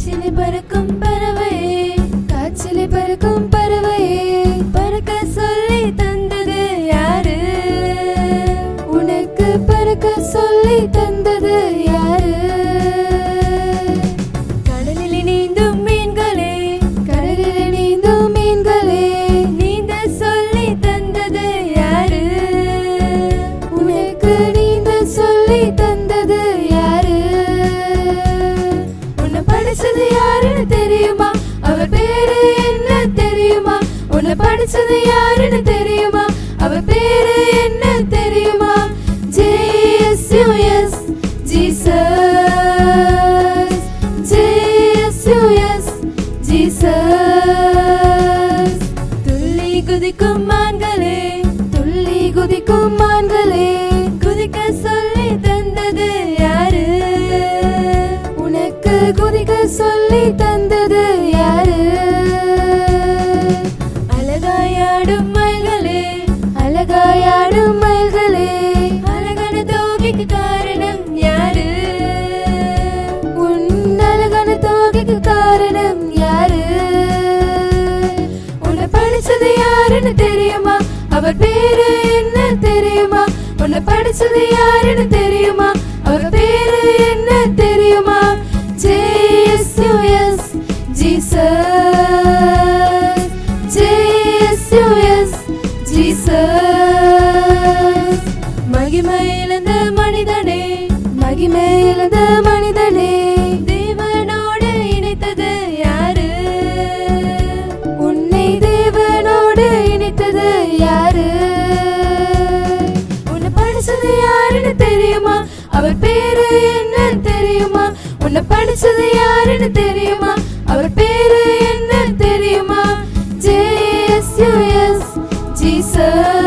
காய்ச்சலி பறக்கும் பறவை காய்ச்சலி பறக்கும் பறவை. பறக்க சொல்லி தந்தது யாரு? உனக்கு பறக்க சொல்லி தந்தது நினைச்சது யாருன்னு தெரியுமா? அவ பேரு என்ன தெரியுமா? உன்னை படிச்சது யாருன்னு தெரியுமா? அவ பேரு என்ன தெரியுமா? J S U S Jesus. J S U S Jesus. துள்ளி குதிக்கும் மான்களே துள்ளி குதிக்கும் மான்களே சொல்லி தந்தது யாரு? அழகாயாடும் மயில்களே அழகாயாடும் மயில்களே அழகான தோகைக்கு காரணம் யாரு? உன் அழகான தோகைக்கு காரணம் யாரு? உன்னை படிச்சது யாருன்னு தெரியுமா? அவர் பேரு என்ன தெரியுமா? உன்னை படிச்சது யாருன்னு தெரியுமா? உலகி இழந்த மனிதனே தேவனோடு இணைத்தது யாரு? உன்னை தேவனோடு இணைத்தது யாரு? உன்னை படிச்சது யாருன்னு தெரியுமா? அவர் பேரு என்ன தெரியுமா? உன்னை படிச்சது யாருன்னு தெரியுமா? அவர் பேரு என்ன தெரியுமா? J S U S Jesus